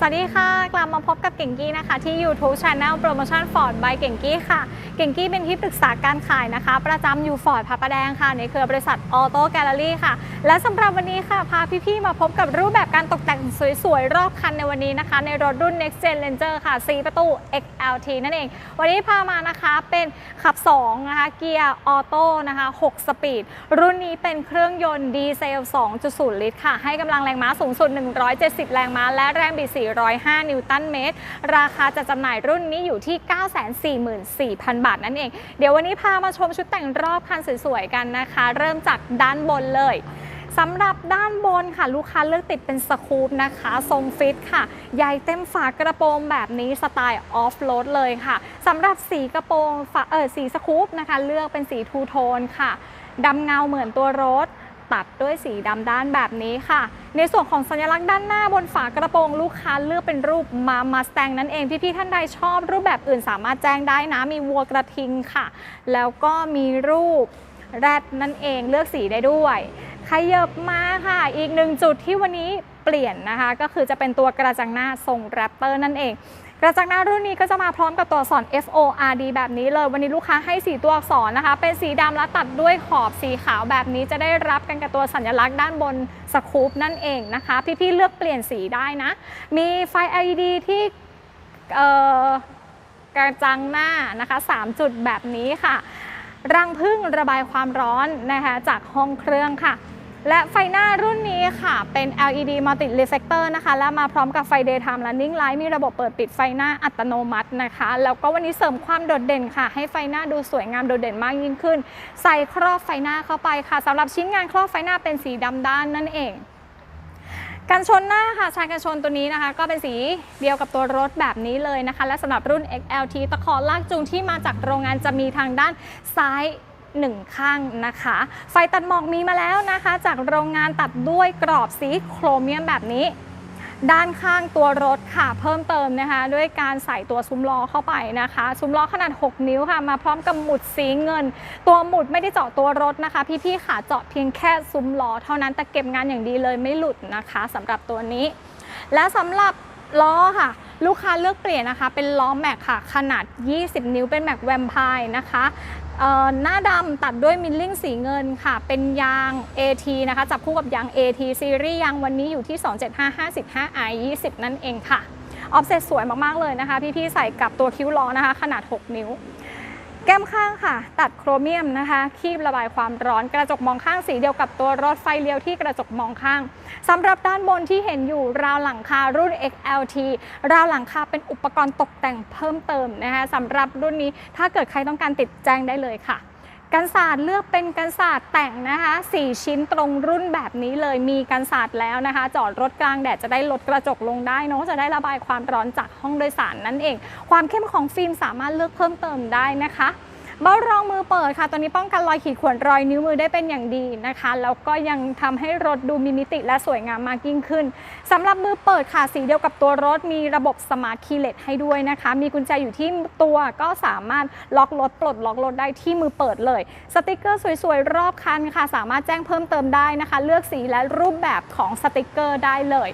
สวัสดีค่ะ กลับมาพบกับเก่งกี้นะคะ ที่ YouTube Channel Promotion Ford by เก่งกี้ค่ะ เก่งกี้เป็นที่ปรึกษาการขายนะคะ ประจำอยู่ฟอร์ดพระประแดงค่ะ ในเครือบริษัทออโต้แกลเลอรี่ค่ะ และสำหรับวันนี้ค่ะ พาพี่ๆมาพบกับรูปแบบการตกแต่งสวยๆ รอบคันในวันนี้นะคะ ในรถรุ่น Next Gen Ranger ค่ะ 4 ประตู XLT นั่นเอง วันนี้พามานะคะเป็นขับ 2 นะคะ เกียร์ออโต้นะคะ 6 สปีด รุ่นนี้เป็นเครื่องยนต์ดีเซล 2.0 ลิตรค่ะ ให้กำลังแรงม้าสูงสุด 170 แรงม้า และแรงบิด405 นิวตันเมตร ราคาจะจำหน่ายรุ่นนี้อยู่ที่ 944,000 บาทนั่นเอง เดี๋ยววันนี้พามาชมชุดแต่งรอบคันสวยๆกันนะคะ เริ่มจากด้านบนเลยสำหรับด้านบนค่ะ ลูกค้าเลือกติดเป็นสคูปนะคะ ทรงฟิตค่ะ ใหญ่เต็มฝากระโปรงแบบนี้สไตล์ออฟโรดเลยค่ะสำหรับสีกระโปรงเออสีสคูปนะคะ เลือกเป็นสีทูโทนค่ะดำเงาเหมือนตัวรถ ตัดด้วยสีดำด้านแบบนี้ค่ะ ในส่วนของสัญลักษณ์ด้านหน้าบนฝากระโปรงลูกค้าเลือกเป็นรูปมามาสแตงนั่นเอง พี่ๆท่านใดชอบรูปแบบอื่นสามารถแจ้งได้นะ มีวัวกระทิงค่ะ แล้วก็มีรูปแรดนั่นเองเลือกสีได้ด้วยขยับมาค่ะ อีกหนึ่งจุดที่วันนี้เปลี่ยนนะคะ ก็คือจะเป็นตัวกระจังหน้าทรงแรปเปอร์นั่นเอง กระจังหน้ารุ่นนี้ก็จะมาพร้อมกับตัวอักษร F O R D แบบนี้เลย วันนี้ลูกค้าให้สีตัวอักษรนะคะ เป็นสีดำและตัดด้วยขอบสีขาวแบบนี้จะได้รับกันกับตัวสัญลักษณ์ด้านบนสคูปนั่นเองนะคะ พี่ๆเลือกเปลี่ยนสีได้นะ มีไฟ LED ที่กระจังหน้านะคะ 3 จุดแบบนี้ค่ะ รังพึ่งระบายความร้อนนะคะจากห้องเครื่องค่ะ และไฟหน้ารุ่นนี้ค่ะ เป็น LED Multi Reflector นะคะ และมาพร้อมกับไฟ Daytime Running Light มีระบบเปิดปิดไฟหน้าอัตโนมัตินะคะ แล้วก็วันนี้เสริมความโดดเด่นค่ะ ให้ไฟหน้าดูสวยงามโดดเด่นมากยิ่งขึ้น ใส่ครอบไฟหน้าเข้าไปค่ะสำหรับชิ้นงานครอบไฟหน้าเป็นสีดำด้านนั่นเองกันชนหน้าค่ะชายกันชนตัวนี้นะคะ ก็เป็นสีเดียวกับตัวรถแบบนี้เลยนะคะ และสำหรับรุ่น XLT ตะขอลากจูงที่มาจากโรงงานจะมีทางด้านซ้าย หนึ่งข้างนะคะ ไฟตัดหมอกมีมาแล้วนะคะ จากโรงงานตัดด้วยกรอบสีโครเมียมแบบนี้ด้านข้างตัวรถค่ะเพิ่มเติมนะคะ ด้วยการใส่ตัวซุ้มล้อเข้าไปนะคะ ซุ้มล้อขนาด 6 นิ้วค่ะ มาพร้อมกับหมุดสีเงิน ตัวหมุดไม่ได้เจาะตัวรถนะคะ พี่ๆค่ะเจาะเพียงแค่ซุ้มล้อเท่านั้นแต่เก็บงานอย่างดีเลยไม่หลุดนะคะสำหรับตัวนี้ และสำหรับล้อค่ะ ลูกค้าเลือกเปลี่ยนนะคะ เป็นล้อแม็กค่ะ ขนาด 20 นิ้วเป็นแม็กแวมไพร์นะคะ หน้าดำตัดด้วยมิลลิ่งสีเงินค่ะ เป็นยาง AT นะคะ จับคู่กับยาง AT ซีรีส์ยางวันนี้อยู่ที่ 27555i 20 นั่นเองค่ะ ออฟเซตสวยมาก ๆ เลยนะคะ พี่ ๆ ใส่กับตัวคิ้วล้อนะคะ ขนาด 6 นิ้ว แก้มข้างค่ะ ตัดโครเมียมนะคะ คีบระบายความร้อนกระจกมองข้างสีเดียวกับตัวรถไฟเลี้ยวที่กระจกมองข้างสำหรับด้านบนที่เห็นอยู่ราวหลังคารุ่น XLT ราวหลังคาเป็นอุปกรณ์ตกแต่งเพิ่มเติมนะคะสำหรับรุ่นนี้ถ้าเกิดใครต้องการติดแจ้งได้เลยค่ะ กันศาสตร์เลือกเป็นกันศาสตร์แต่งนะคะ4ชิ้นตรงรุ่นแบบนี้เลยมีกันศาสตร์แล้วนะคะ จอดรถกลางแดดจะได้ลดกระจกลงได้เนาะจะได้ระบายความร้อนจากห้องโดยสารนั่นเอง ความเข้มของฟิล์มสามารถเลือกเพิ่มเติมได้นะคะ เบ้ารองมือเปิดค่ะ ตัวนี้ป้องกันรอยขีดข่วนรอยนิ้วมือได้เป็นอย่างดีนะคะ แล้วก็ยังทำให้รถดูมีมิติและสวยงามมากยิ่งขึ้นสำหรับมือเปิดค่ะ สีเดียวกับตัวรถมีระบบสมาร์ทคีย์เลสให้ด้วยนะคะ มีกุญแจอยู่ที่ตัวก็สามารถล็อกรถปลดล็อกรถได้ที่มือเปิดเลย สติกเกอร์สวยๆ รอบคันค่ะ สามารถแจ้งเพิ่มเติมได้นะคะ เลือกสีและรูปแบบของสติกเกอร์ได้เลย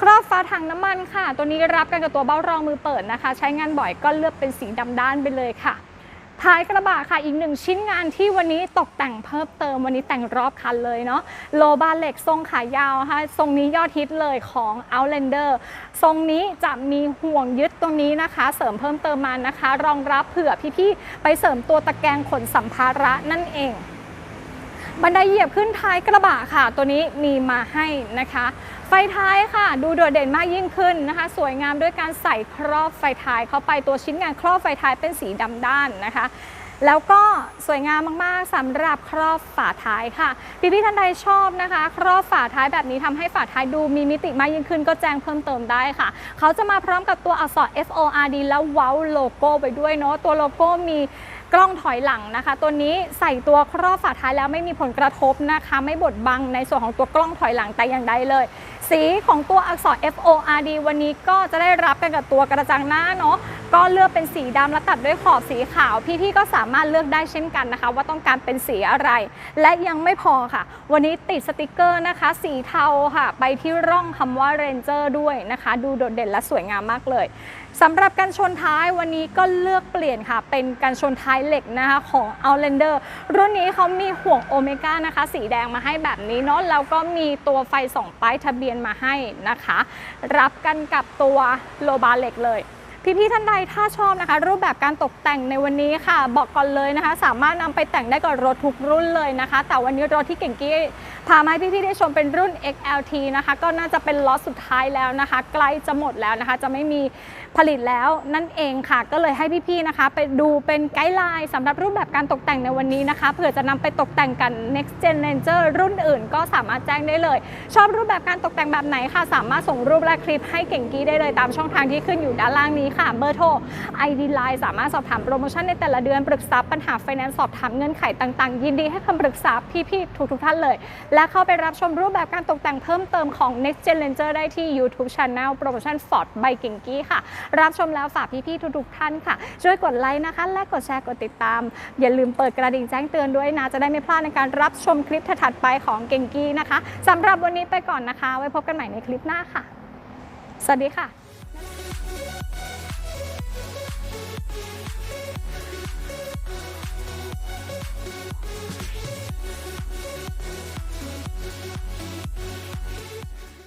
ครอบฟ้าถังน้ำมันค่ะ ตัวนี้รับกันกับตัวเบ้ารองมือเปิดนะคะ ใช้งานบ่อยก็เลือกเป็นสีดำด้านไปเลยค่ะ ท้ายกระบะค่ะอีกหนึ่งชิ้นงานที่วันนี้ตกแต่งเพิ่มเติมวันนี้แต่งรอบคันเลยเนาะโลบาเหล็กทรงขายาวค่ะทรงนี้ยอดฮิตเลยของ Outlander ทรงนี้จะมีห่วงยึดตรงนี้นะคะ เสริมเพิ่มเติมมานะคะ รองรับเผื่อพี่ๆไปเสริมตัวตะแกรงขนสัมภาระนั่นเอง บันไดเหยียบขึ้นท้ายกระบะค่ะ ตัวนี้มีมาให้นะคะ ไฟท้ายค่ะ ดูโดดเด่นมากยิ่งขึ้นนะคะ สวยงามด้วยการใส่ครอบไฟท้ายเข้าไปตัวชิ้นงานครอบไฟท้ายเป็นสีดำด้านนะคะแล้วก็สวยงามมากๆสำหรับครอบฝาท้ายค่ะ พี่ๆท่านใดชอบนะคะ ครอบฝาท้ายแบบนี้ทำให้ฝาท้ายดูมีมิติมากยิ่งขึ้นก็แจ้งเพิ่มเติมได้ค่ะ เขาจะมาพร้อมกับตัวอักษร F O R D แล้วเว้าโลโก้ไปด้วยเนาะตัวโลโก้มี กล้องถอยหลังนะคะ ตัวนี้ใส่ตัวครอบฝาท้ายแล้วไม่มีผลกระทบนะคะ ไม่บดบังในส่วนของตัวกล้องถอยหลังแต่อย่างใดเลย สีของตัวอักษร F O R D วันนี้ก็จะได้รับกันกับตัวกระจังหน้าเนาะ ก็เลือกเป็นสีดำและตัดด้วยขอบสีขาว พี่ๆก็สามารถเลือกได้เช่นกันนะคะ ว่าต้องการเป็นสีอะไร และยังไม่พอค่ะ วันนี้ติดสติกเกอร์นะคะ สีเทาค่ะ ไปที่ร่องคำว่า Ranger ด้วยนะคะ ดูโดดเด่นและสวยงามมากเลยสำหรับกันชนท้ายวันนี้ก็เลือกเปลี่ยนค่ะ เป็นกันชนท้ายเหล็กนะคะของ Outlander รุ่นนี้เขามีห่วงโอเมก้านะคะ สีแดงมาให้แบบนี้เนาะแล้วก็มีตัวไฟส่องป้ายทะเบียนมาให้นะคะ รับกันกับตัวโลบาเหล็กเลย พี่ๆท่านใดถ้าชอบนะคะ รูปแบบการตกแต่งในวันนี้ค่ะ บอกก่อนเลยนะคะ สามารถนำไปแต่งได้กับรถทุกรุ่นเลยนะคะ แต่วันนี้รถที่เก่งกี้พามาให้พี่ๆได้ชมเป็นรุ่น XLT นะคะ ก็น่าจะเป็นล็อตสุดท้ายแล้วนะคะ ใกล้จะหมดแล้วนะคะ จะไม่มีผลิตแล้วนั่นเองค่ะ ก็เลยให้พี่ๆนะคะไปดูเป็นไกด์ไลน์สำหรับรูปแบบการตกแต่งในวันนี้นะคะเผื่อจะนำไปตกแต่งกัน next gen ranger รุ่นอื่น ก็สามารถแจ้งได้เลย ชอบรูปแบบการตกแต่งแบบไหนค่ะ สามารถส่งรูปและคลิปให้เก่งกี้ได้เลยตามช่องทางที่ขึ้นอยู่ด้านล่างนี้ค่ะ เบอร์โทร ID Line สามารถสอบถามโปรโมชั่นในแต่ละเดือน ปรึกษาปัญหาไฟแนนซ์สอบถามเงื่อนไขต่างๆ ยินดีให้คำปรึกษาพี่ๆทุกๆท่านเลย และเข้าไปรับชมรูปแบบการตกแต่งเพิ่มเติมของ Next Gen Ranger ได้ที่ YouTube Channel โปรโมชั่น Ford by เก่งกี้ค่ะ รับชมแล้วฝากพี่ๆทุกๆท่านค่ะ ช่วยกดไลค์นะคะ และกดแชร์กดติดตาม อย่าลืมเปิดกระดิ่งแจ้งเตือนด้วยนะจะได้ไม่พลาดในการรับชมคลิปถัดไปของเก่งกี้นะคะสำหรับวันนี้ไปก่อนนะคะ ไว้พบกันใหม่ในคลิปหน้าค่ะ สวัสดีค่ะ ピッピッピッピッピッピッピッピッピッピッピッピッ